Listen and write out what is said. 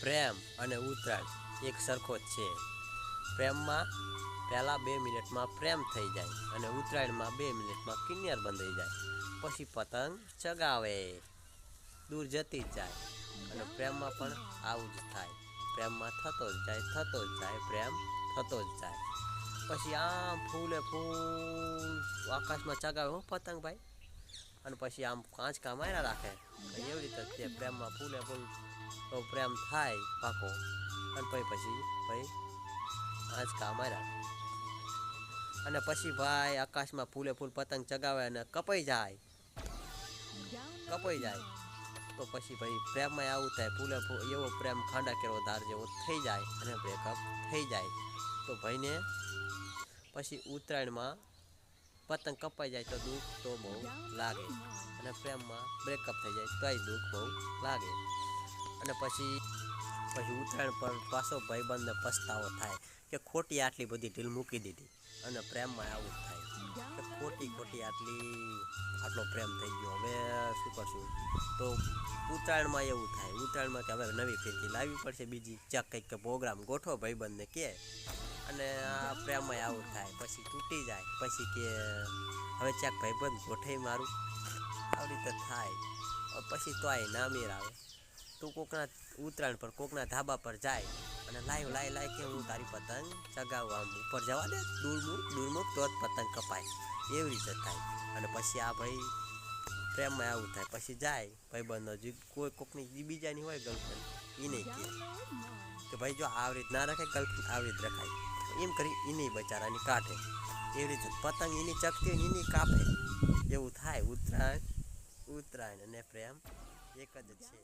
પ્રેમ અને ઉત્તરાયણ એક સરખો જ છે. પ્રેમમાં પહેલાં બે મિનિટમાં પ્રેમ થઈ જાય અને ઉત્તરાયણમાં બે મિનિટમાં કિન્નર બંધાઈ જાય. પછી પતંગ ચગાવે, દૂર જતી જ જાય અને પ્રેમમાં પણ આવું જ થાય. પ્રેમમાં થતો જ જાય, થતો જ જાય, પ્રેમ થતો જ જાય. પછી આમ ફૂલે ફૂલ, આકાશમાં ચગાવે, હું પતંગ ભાઈ? અને પછી આમ કાંચકા માર્યા રાખે. એવી રીતે પ્રેમમાં ફૂલે ફૂલ તો પ્રેમ થાય પાકો. અને પછી પછી ભાઈ આંચકા માર્યા અને પછી ભાઈ આકાશમાં ફૂલે ફૂલ પતંગ ચગાવે અને કપાઈ જાય. કપાઈ જાય. તો પછી ભાઈ પ્રેમમાં આવું થાય. ફૂલે ફૂલ એવો પ્રેમ ખાંડા કેરો ધાર જેવો થઈ જાય અને બ્રેકઅપ થઈ જાય. તો ભાઈને પછી ઉત્તરાયણમાં પતંગ કપાઈ જાય તો દુઃખ તો બહુ લાગે. અને પ્રેમમાં બ્રેકઅપ થઈ જાય તોય દુઃખ બહુ લાગે. અને પછી પછી ઉત્તરાયણ પર પાછો ભાઈબંધને પસ્તાવો થાય કે ખોટી આટલી બધી ઢીલ મૂકી દીધી અને પ્રેમમાં આવું થાય. કે ખોટી ખોટી આટલી, આટલો પ્રેમ થઈ ગયો. હવે શું કરશું? તો ઉત્તરાયણમાં એવું થાય. ઉત્તરાયણમાં કે હવે નવી ફીરકી લાવવી પડશે બીજી. ચાક કંઈક કે પ્રોગ્રામ ગોઠવો, ભાઈબંધને કે. અને આ પ્રેમમાં આવું થાય. પછી તૂટી જાય. પછી કે, હવે ચાક ભાઈબંધ ગોઠવી મારું. આવી રીતે થાય. પછી તો આ નામીર આવે. તું કોકના ઉત્તરાયણ પર, કોકના ધાબા પર જાય અને લાય લાય લાય કે હું તારી પતંગ ચગાવું. ઉપર જવા દે, દૂર દૂરમુખ તો જ પતંગ કપાય. એવી રીતે થાય. અને પછી આ ભાઈ પ્રેમમાં આવું થાય. પછી જાય ભાઈબંધો જે કોઈ કોકની બીજાની હોય ગર્લફ્રેન્ડ એ નહીં કહે કે ભાઈ જો આવી રીત ના રખાય ગર્લફ્રેન્ડ આવી રીત રખાય. એમ કરી એની બચારાની કાઢે એવી રીતે પતંગ એની ચકતી એની કાપે એવું થાય. ઉત્તરાયણ ઉત્તરાયણ અને પ્રેમ એક જ છે.